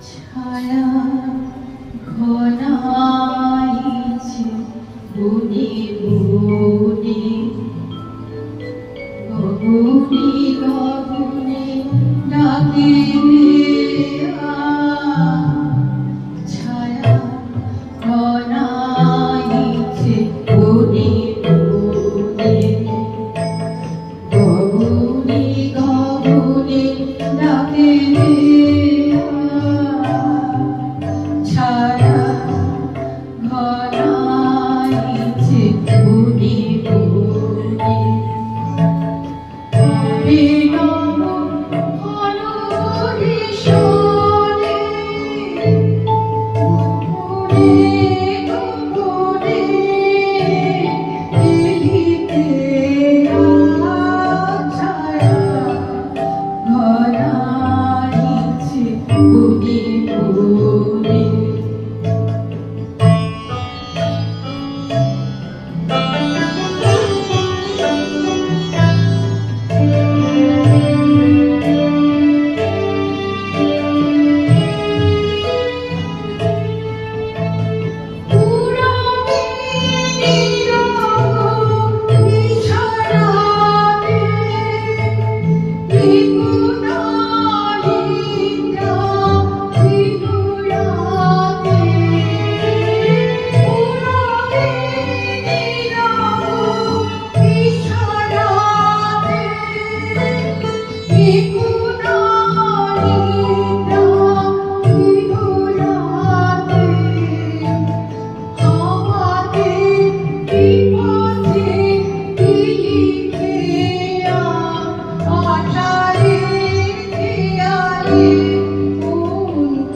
ছায়া ঘনাইছে বুনি বুনি। গগুনি গগুনি ডাকে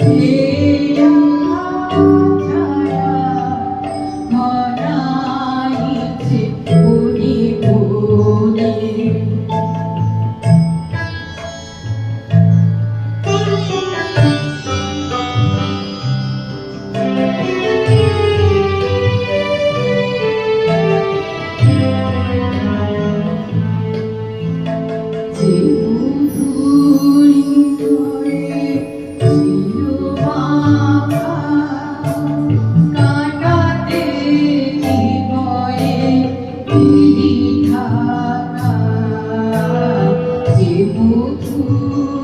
aqui. tributo.